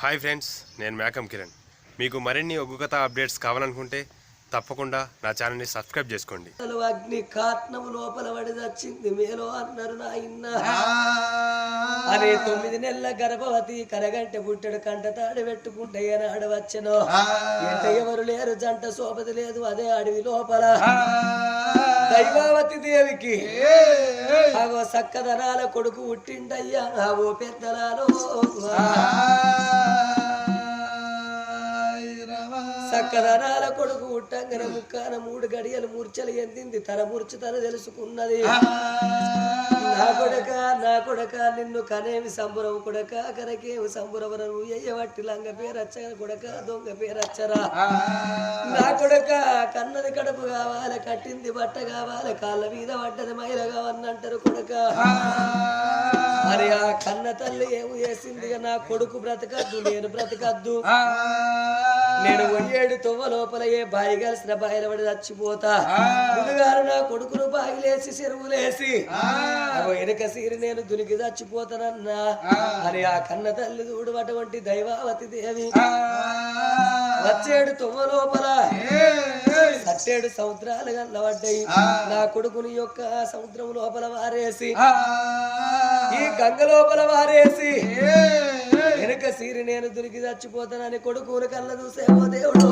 Hi friends నేను మేకం కిరణ్. మీకు మరిన్ని ఒగ్గు కథ అప్డేట్స్ కావాలనుకుంటే తప్పకుండా నా ఛానల్ని సబ్స్క్రైబ్ చేసుకోండి. అగ్ని కాట్నము లోపల పడి చచ్చింది. మేలో అన్నారు నాయన అనే తొమ్మిది నెలల గర్భవతి కరగంట పుట్టడు కంట తాడు పెట్టుకుంటే ఏనాడు వచ్చను? ఎవరు లేరు జంట సోపతి లేదు అదే అడవి లోపల. దైవావతి దేవికి. అగో సక్కదనాల కొడుకు పుట్టిండయ్యా ఆ ఓ పెద్దలాలో. సక్కదనాల కొడుకు పుట్టంగన ముక్కాన మూడు గడియలు మూర్చలు ఎందింది. తన మూర్చి తన తెలుసుకున్నది. నా కొడక నా కొడక నిన్ను కనేమి సంబురం కొడక కనకేమి సంబురవర నువ్వు ఎయ్యవట్టి లంగ పేరచ్చ కొడక దొంగ పేరచ్చరా నా కొడక కన్నది కడుపు కావాలి కట్టింది బట్ట కావాలి కాళ్ళ మీద పడ్డది మైల కావన్నంటారు కొడక. మరి ఆ కన్న తల్లి ఏమి చేసింది? నా కొడుకు బ్రతకద్దు నేను బ్రతకద్దు. నేను ఒయ్యేడు తొవ్వ లోపల ఏ బాయి కలిసిన బాయిల పడి చచ్చిపోతా ముందుగారు నా కొడుకును బాయిలేసి చెరువులేసి. వెనుక సీరి నేను దునికి చచ్చిపోతానన్నా. అని ఆ కన్న తల్లి చూడు అటువంటి దైవావతి దేవి. వచ్చేడు తొవ్వ లోపల. సట్టేడు సముద్రాలు గల్లబడ్డాయి నా కొడుకుని యొక్క సముద్రం లోపల వారేసి. ఈ గంగ లోపల వారేసి. వెనుక సీరి నేను దురికి చచ్చిపోతానని కొడుకుని కళ్ళ చూసే దేవుడు.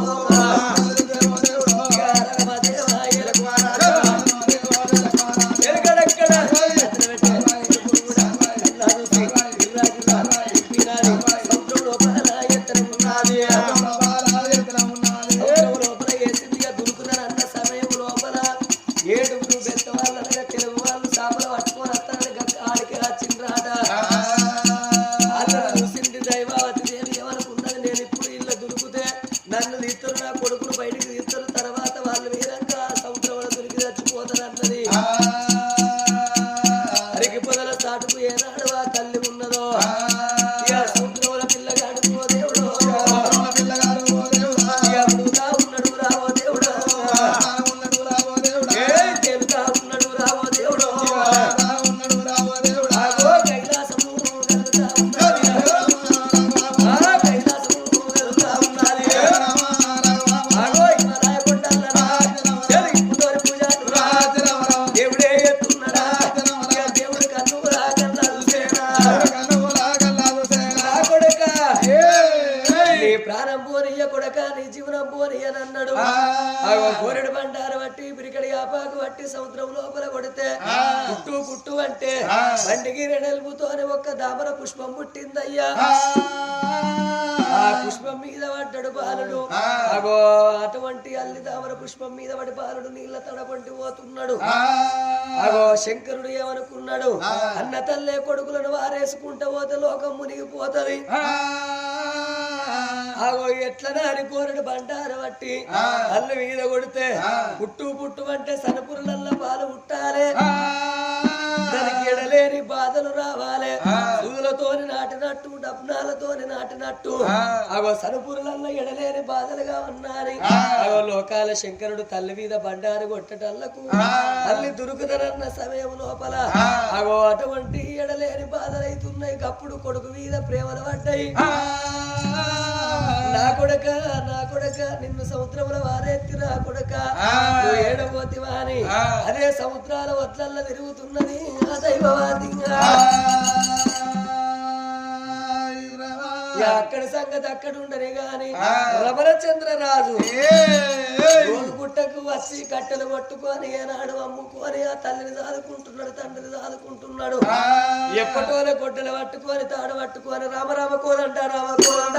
సముద్రం లోపల కొడితే పుట్టు పుట్టు అంటే బండికి రెడల్పుతోని ఒక్క దామర పుష్పం పుట్టిందయ్యా. ఆ. పుష్పం మీద పడ్డాడు బాలుడు. అగో అటువంటి అల్లి దామర పుష్పం మీద పడి బాలుడు నీళ్ళ తడపంటి పోతున్నాడు. అగో శంకరుడు ఏమనుకున్నాడు? అన్న తల్లే కొడుకులను వారేసుకుంటా పోతే లోకం మునిగిపోతది. ఆగో ఎట్లనా అని కోరడు బండారు బట్టి అల్లు మీద కొడితే పుట్టు పుట్టు అంటే సనపురులల్ల పాలు పుట్టాలే. దానికి ఎడలేని బాధలు రావాలి. సూదులతోని నాటినట్టు డబ్నాలతోని నాటినట్టు. అగో సనుపురులల్ల ఎడలేని బాధలుగా ఉన్నాయి అగో లోకాల శంకరుడు తల్లి మీద బండారు కొట్టటల్లకు తల్లి దొరుకుదరన్న సమయం లోపల అగో అటువంటి ఎడలేని బాధలైతున్నాయి. కప్పుడు కొడుకు మీద ప్రేమలు పడ్డాయి. నా కొడక నా కొడక నిన్ను సముద్రంలో వారెత్తి నా కొడక. ఏడబోతివా అని అదే సముద్రాల వడ్లల్ల తిరుగుతున్నది ఆ దైవవాదిగా. ఇక అక్కడి సంగతి అక్కడ ఉండని గాని రమణచంద్ర రాజు రోజు గుట్టకు వచ్చి కట్టెలు పట్టుకొని ఏనాడు అమ్ముకొని ఆ తల్లిని సాదుకుంటున్నాడు తండ్రిని సాదుకుంటున్నాడు ఎప్పటోనే గొడ్డలు పట్టుకొని తాడు పట్టుకొని రామరామ కోదంట రామ కోదంట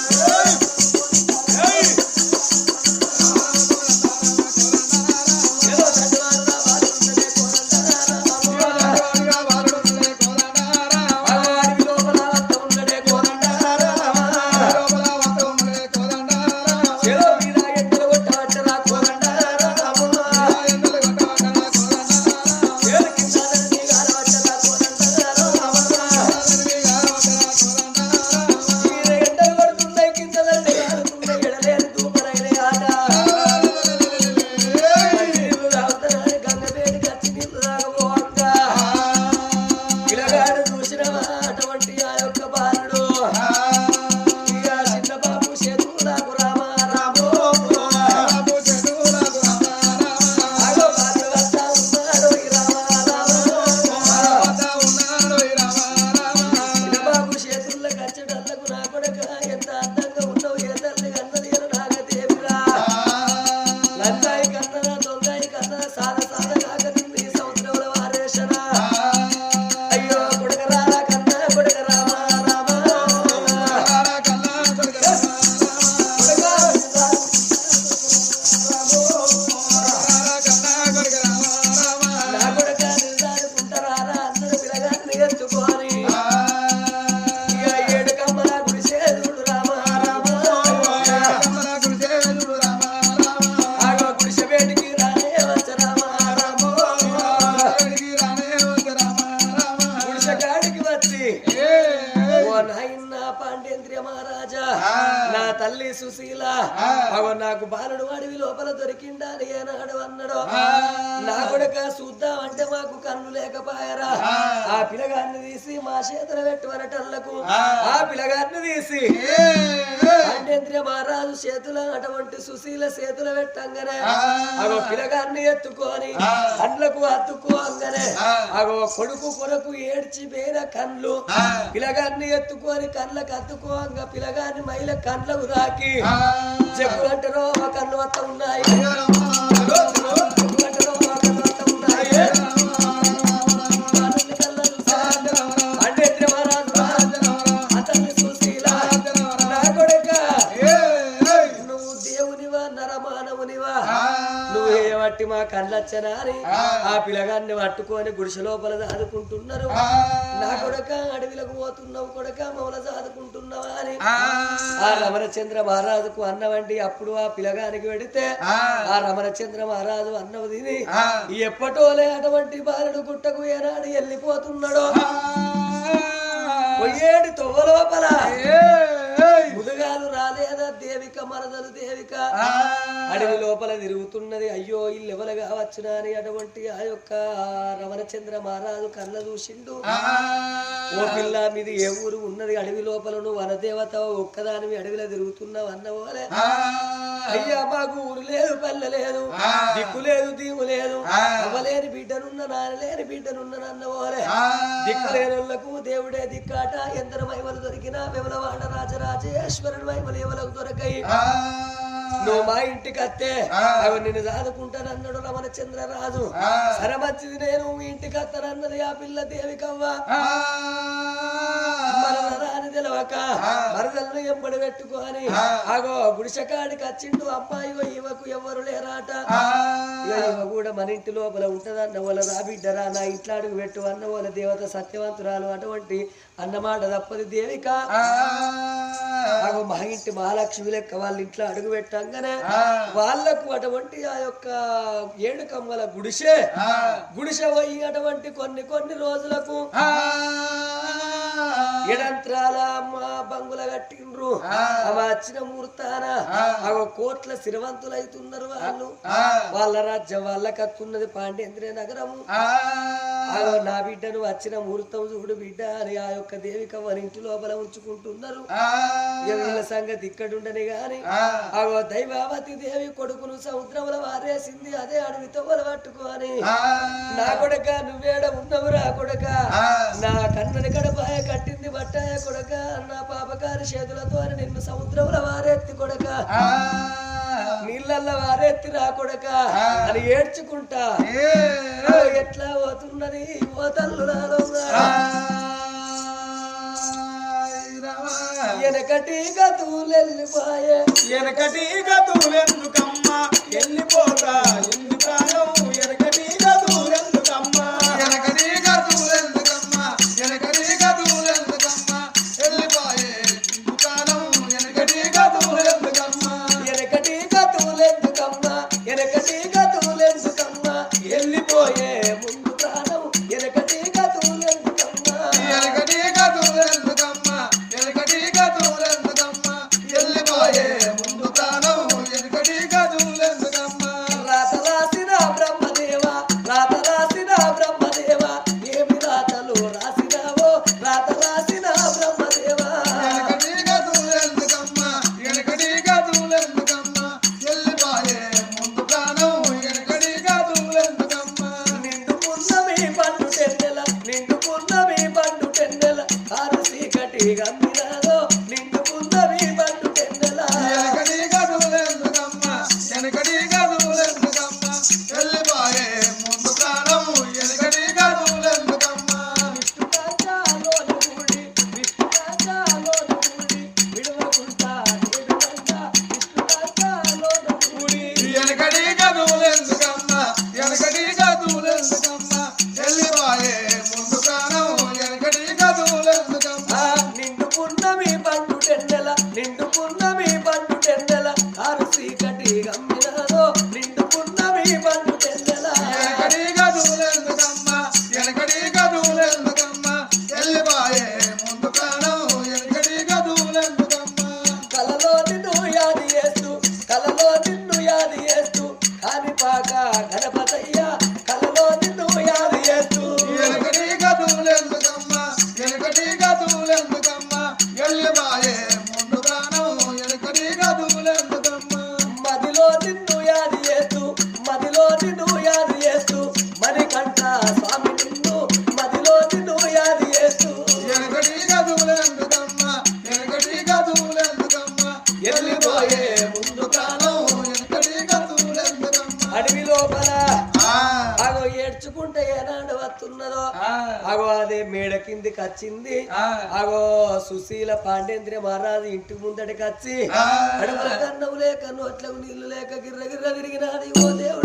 లేకపాయరా? ఆ. పిల్లగాన్ని తీసి మా చేతులు పెట్టువనటల్లకు ఆ. పిల్లగాన్ని తీసి. పండేంద్రియ మహారాజు చేతుల అటువంటి సుశీల చేతుల పెట్టంగానే అగో పిల్లగాన్ని ఎత్తుకొని కండ్లకు అత్తుకోంగానే అగో కొడుకు కొరకు ఏడ్చి పోయిన కండ్లు పిల్లగాన్ని ఎత్తుకొని కండ్లకు అత్తుకోంగా పిల్లగాన్ని మైల కండ్లకు తాకి. చెప్పులంటారో కన్ను వత్త ఉన్నాయి. అని ఆ. పిల్లగాన్ని పట్టుకొని గుడిసె లోపల దాదుకుంటున్నారు. నా కొడక అడవిలకు పోతున్నావు కొడక మమ్మల దాదుకుంటున్నావా అని. ఆ. రమణచంద్ర మహారాజుకు అన్నవంటి అప్పుడు ఆ పిల్లగానికి వెడితే ఆ. రమణచంద్ర మహారాజు అన్నవు తిని ఎప్పటోలే అటువంటి బాలుడు గుట్టకు ఏనాడు వెళ్ళిపోతున్నాడో? పొయ్యేటి తొవ్వ లోపల. ముదుగాలు రాలేదా దేవిక మరదలు దేవిక? అడవి లోపల తిరుగుతున్నది అయ్యో ఇల్లు ఎవరుగా వచ్చునా అని అటువంటి ఆ యొక్క రమణచంద్ర మహారాజు కళ్ళ చూసిండు. ఓ పిల్ల మీది ఏ ఊరు ఉన్నది? అడవి లోపల నువ్వు వనదేవత ఒక్కదానివి అడవిలో తిరుగుతున్నావు అన్నవోలే. అయ్యా మాకు ఊరు లేదు పల్లె లేదు దిక్కు లేదు దీవు లేదు. అవ్వలేని బిడ్డనున్న నానలేని బిడ్డనున్న అన్నవోలే దిక్కు లేనులకు దేవుడే దిక్కాట ఎందరు మైమలు దొరికినా విమలవాడ రాజరాజేశ్వరుడు మైమలు ఎవలకు దొరకయి? నువ్వు మా ఇంటికి అత్తే అవి నిన్ను దాదుకుంటానన్నాడు రమణ చంద్రరాజు. సరే మంచిది నేను మీ ఇంటికి అత్తనన్నది ఆ పిల్ల దేవికవ్వ. తెలవక మరదలను ఎంబడి పెట్టుకొని అగో గుడిసెకాడికి వచ్చిండు అమ్మాయి ఇవకు ఎవరు లేరాట. ఇవ కూడా మన ఇంటి లోపల ఉంటదన్న వాళ్ళ రా బిడ్డరా నా ఇంట్లో అడుగు పెట్టు అన్న వాళ్ళ దేవత సత్యవంతురాలు అటువంటి అన్నమాట తప్పది దేవిక. అగో మా ఇంటి మహాలక్ష్మి లెక్క వాళ్ళ ఇంట్లో అడుగు పెట్టంగానే వాళ్ళకు అటువంటి ఆ యొక్క ఏడు కమ్మల గుడిసె గుడిసె పోయి అటువంటి కొన్ని కొన్ని రోజులకు ఎడంత్రాల అమ్మ బంగుల కట్టిండ్రు. అవ వచ్చిన ముహూర్తాన అవ కోట్ల సిరవంతులైతున్నారు వాళ్ళు. వాళ్ళ రాజ్యం వాళ్ళకి అత్తున్నది పాండేంద్ర నగరము. అగో నా బిడ్డను వచ్చిన ముహూర్తం చూడు బిడ్డ అని ఆ యొక్క దేవిక వారి ఇంటి లోపల ఉంచుకుంటున్నారు. వీళ్ళ సంగతి ఇక్కడుండని గాని అగో దైవావతి దేవి కొడుకును సముద్రంలో వారేసింది అదే అడవితో పట్టుకొని నా కొడక నువ్వేడ ఉన్నవురా కొడక. నా కన్నని కడపాయ కట్టింది బట్టాయ కొడక నా పాపకారి చేతులతో నిన్ను సముద్రంలో వారెత్తి కొడక. నీళ్ళల్లో వారెత్తి రా కొడక. అని ఏడ్చుకుంటా. ఎట్లా పోతున్నది? ఓ తల్లు వెనకటి గతులెల్లిపాయే. ఎనకటి గతులెందుకమ్మా? వెళ్ళిపోతా వచ్చింది. అగో సుశీల పాండేంద్ర మహారాజు ఇంటి ముందటికి వచ్చి కన్నము లేక నోట్లకు నీళ్ళు లేక గిర్ర గిర్ర తిరిగినాది. ఓ దేవుడు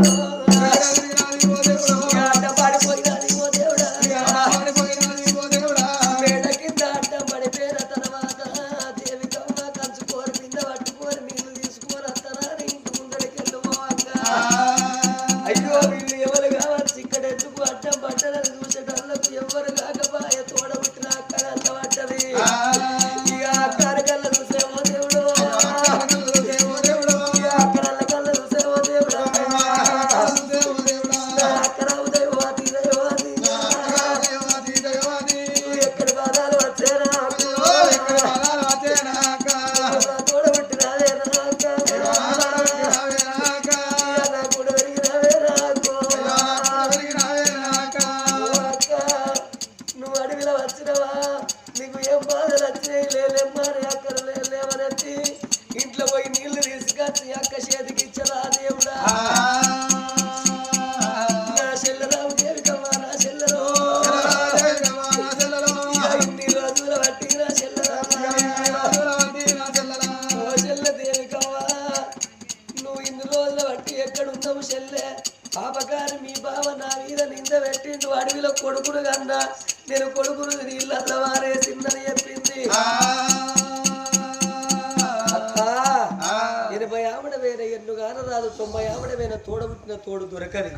తొంభై ఆవిడ వేరే తోడబుట్టిన తోడు దొరకని.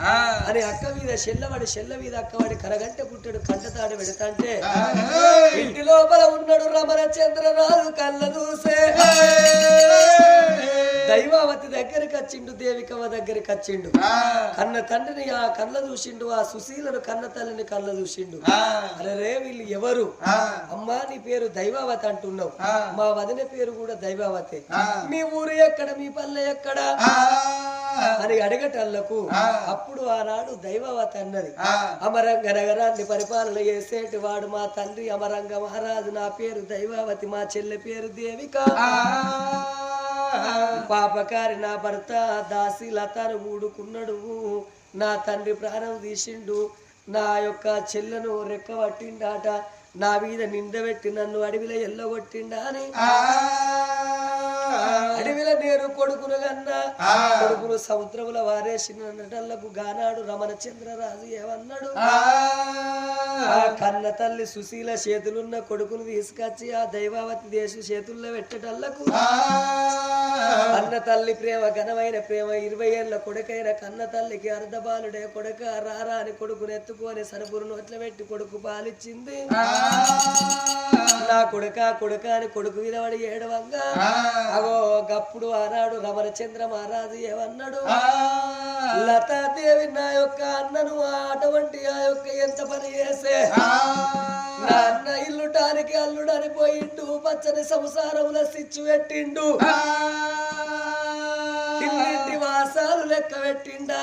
అని అక్క మీద చెల్లవాడి చెల్ల మీద అక్కవాడి కరగంట పుట్టాడు కంటతాడు పెడతాంటే ఇంటి లోపల ఉన్నాడు రమణ చంద్రరాజు కళ్ళ చూసే దైవావతి దగ్గరికి వచ్చిండు దేవికమ్మ దగ్గరికి వచ్చిండు. కన్న తండ్రిని ఆ కళ్ళ చూసిండు ఆ సుశీలను కన్న తల్లిని కళ్ళ చూసిండు. అరే వీళ్ళు ఎవరు? అమ్మా నీ పేరు దైవావతి అంటున్నావు. మా వదిన పేరు కూడా దైవావతి. మీ ఊరు ఎక్కడ? మీ పల్లె ఎక్కడ? అని అడగటల్లకు అప్పుడు ఆనాడు దైవావతి అన్నది. అమరంగ నగరాన్ని పరిపాలన చేసేటి వాడు మా తండ్రి అమరంగ మహారాజు. నా పేరు దైవావతి మా చెల్లె పేరు దేవిక. పాపకారి నా భర్త దాసి లతను ఊడుకున్నాడు. నా తండ్రి ప్రాణం తీసిండు. నా యొక్క చెల్లెను రెక్క పట్టిండాట నా మీద నిందబెట్టి నన్ను అడవిలో ఎల్లగొట్టిండా అని. అడవిలో నేను కొడుకును కన్నా కొడుకును సముద్రముల వారేసిన నటలకు గానాడు రమణ చంద్రరాజు ఏమన్నాడు? కన్న తల్లి సుశీల చేతులున్న కొడుకును తీసుకొచ్చి ఆ దైవావతి దేశ చేతుల్లో పెట్టటల్లకు. అన్న తల్లి ప్రేమ ఘనమైన ప్రేమ ఇరవై ఏళ్ళ కొడుకైన కన్న తల్లికి అర్ధబాలుడే కొడుక రారా అని కొడుకును ఎత్తుకొని సనుపురు నోట్ల పెట్టి కొడుకు పాలిచ్చింది. నా కొడుక కొడుక అని కొడుకు వినబడి ఏడవంగా. అగో గప్పుడు ఆనాడు రమణచంద్ర మహారాజు ఏమన్నాడు? లతాదేవి నా యొక్క అన్నను అటువంటి ఆ యొక్క ఎంత పని చేసే? నా అన్న ఇల్లుటానికి అల్లుడని పోయిండు పచ్చని సంసారంలో సిచ్చు పెట్టిండు. ఇల్లింటి వాసాలు లెక్క పెట్టిండా?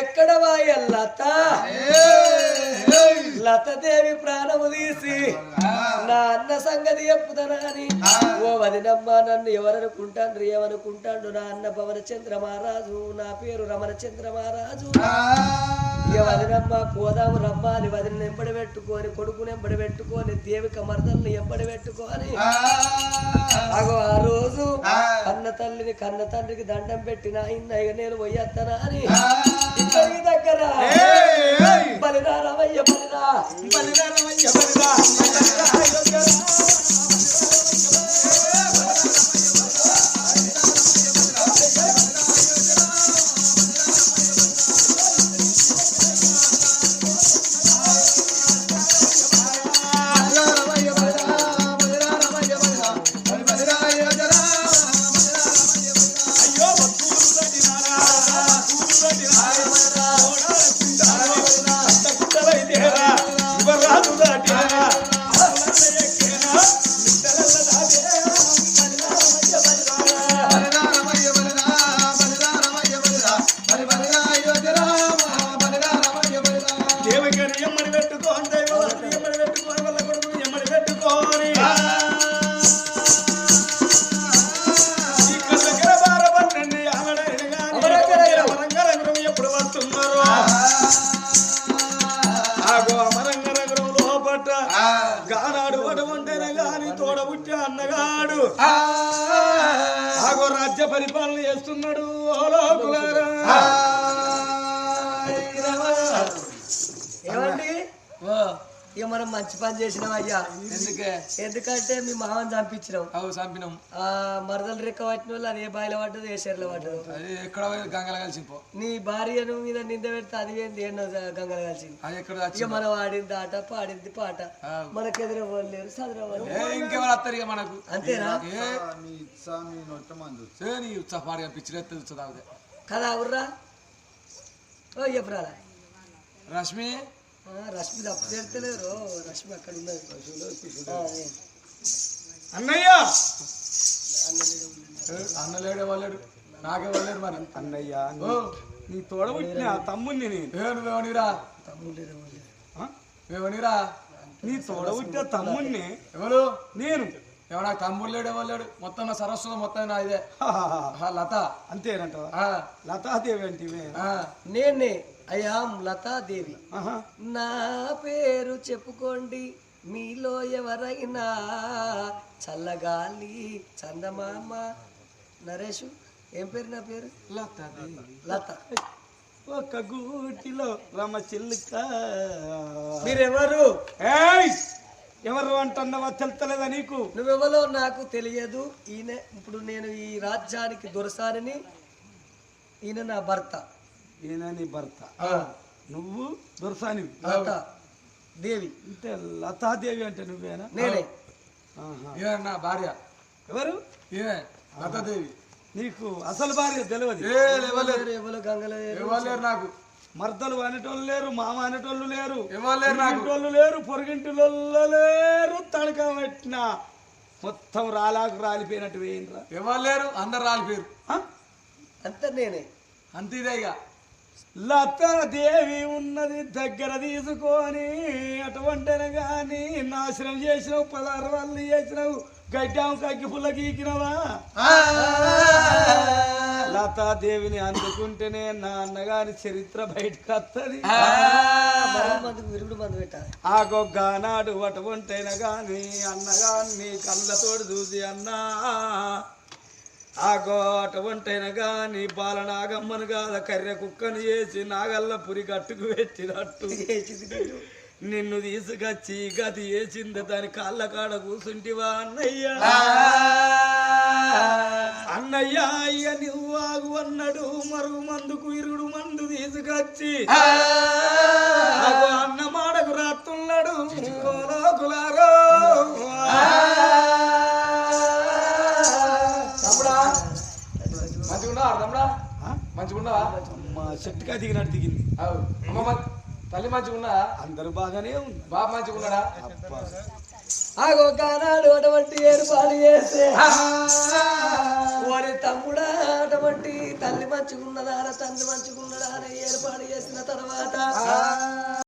ఎక్కడ వాయ లత? లతదేవి ప్రాణము తీసి నా అన్న సంగతి చెప్పుదనా అని ఓ వదినమ్మ నన్ను ఎవరనుకుంటాండ్రు ఏమనుకుంటాండు? నా అన్న పవన చంద్ర మహారాజు నా పేరు రమణ చంద్ర మహారాజు వదినమ్మ పోదాము రమ్మ అని వదిన ఎంబడి పెట్టుకొని కొడుకుని ఎంబడి పెట్టుకొని దేవిక మరదల్ని ఎంబడి పెట్టుకొని. అగో ఆ రోజు కన్న తల్లిని కన్న తండ్రికి దండం పెట్టిన ఇక నేను పోయేస్తానా అని. ఇక్కడి దగ్గర బలిరా రమయ్య బలిరా. బలిదానమయ్య దాటినా మంచి పని చేసినాం అయ్యా. ఎందుకే? ఎందుకంటే మీ మామని చంపించినాం. అవు చంపినాం. ఆ మరదలు రెక్క పట్టిన వాళ్ళు అది ఏ బాయిలో పడ్డదు ఏ షెర్లో పడ్డదు. అది ఎక్కడ పోయి గంగల కలిసిపో నీ భార్యను మీద నింద పెడితే అది ఏంది? ఎన్నో గంగలు కలిసింది. అది ఎక్కడ ఇక చచ్చి మనం ఆడింది ఆట పాడింది పాట. మనకెదిరే వాళ్ళు లేరు ఇంకెవరు వస్తారు ఇక మనకు? అంతేనా? నీ ఉత్సాహపాడిగా పిచ్చిరెత్త ఉత్సాహ కదా అవుర్రా ఓ చెప్పరాలా? రశ్మి రష్మి తప్పు చేస్తలేరు రష్మి అక్కడ ఉన్నది. అన్నయ్య ఏ, అన్న లేడే వాళ్ళాడు నాకే వాళ్ళాడు మరి? అన్నయ్య నీ తోడబుట్టిన తమ్ముడిని నేను. ఏ నువ్వేమనిరా తమ్ముళ్ళు వాళ్ళు. ఆ? నువ్వేమనిరా నీ తోడబుట్టిన తమ్ముడిని ఎవరు? నేను. ఎవడా? తమ్ముడు లేడే వాళ్ళాడు మొత్తం నా సరస్సు మొత్తం నా ఇదే. లత. లతాదేవి అంటే ఆ, నేనే. అయాం లతాదేవి నా పేరు చెప్పుకోండి. మీలో ఎవరైనా చల్లగాలి చందమామ నరేష్ ఏం పేరు నా పేరు? లతాదేవి లత. ఒక గూటిలో రమ చిల్లుక మీరెవరు ఎవరు అంటున్నావా తెలుతలేదా నీకు? నువ్వెవరో నాకు తెలియదు. ఈయన ఇప్పుడు నేను ఈ రాజ్యానికి దొరసానని ఈయన నా భర్త. ఈయన నీ భర్త నువ్వు దొరసానివి. లత. దేవి. అంటే లతాదేవి అంటే నువ్వేనా? నేనే. నా భార్య. ఎవరు? లతాదేవి. నీకు అసలు భార్య తెలియదు నాకు? మర్దలు అనేటోళ్ళు లేరు మామ అనేటోళ్ళు లేరు ఇవ్వలేరు లేరు పొరుగింటిలో లేరు తడక పెట్టిన మొత్తం రాలాకు రాలిపోయినట్టు వేయండిరా. ఇవ్వలేరు అందరు రాలిపోయారు? అంతా నేనే. అంత ఇదే ఇక. లతాదేవి ఉన్నది దగ్గర తీసుకొని అటువంటిన గాని నాశనం చేసినావు పదహారు వాళ్ళు చేసినావు గడ్డాం కగ్గి పుల్ల గీకినవా? లతాదేవిని అందుకుంటేనే నా అన్నగారి చరిత్ర బయటకు వస్తుంది మరణ మందుకు విరుగుడు మందు పెట్టాలి. ఆ గొగ్గానాడు అటువంటైన గాని అన్నగాన్ని కళ్ళతోడు చూసి అన్నా ఆ గో అటువంటైన గాని బాలనాగమ్మను కాద కర్రె కుక్కను చేసి నాగల్ల పురి కట్టుకు పెట్టినట్టు. నిన్ను తీసుకొచ్చి గది వేసింది దాని కాళ్ళ కాడ కూసుంటివా అన్నయ్య? అన్నయ్య అయ్య నువ్వు ఆగు అన్నాడు. మరుగు మందుకు ఇరుగుడు మందు తీసుకొచ్చి. మా చెట్టుగా దిగినట్టు దిగింది. అమ్మ తల్లి మంచిగున్నా అందరూ బాగానే ఉంది. బాబు మంచిగున్నాడా అబ్బా. ఆగో కానాడు అటువంటి ఏర్పాటు చేస్తే. వారి తమ్ముడా అటువంటి తల్లి మంచిగున్నదా తండ్రి మంచిగున్నదా అని ఏర్పాటు చేసిన తర్వాత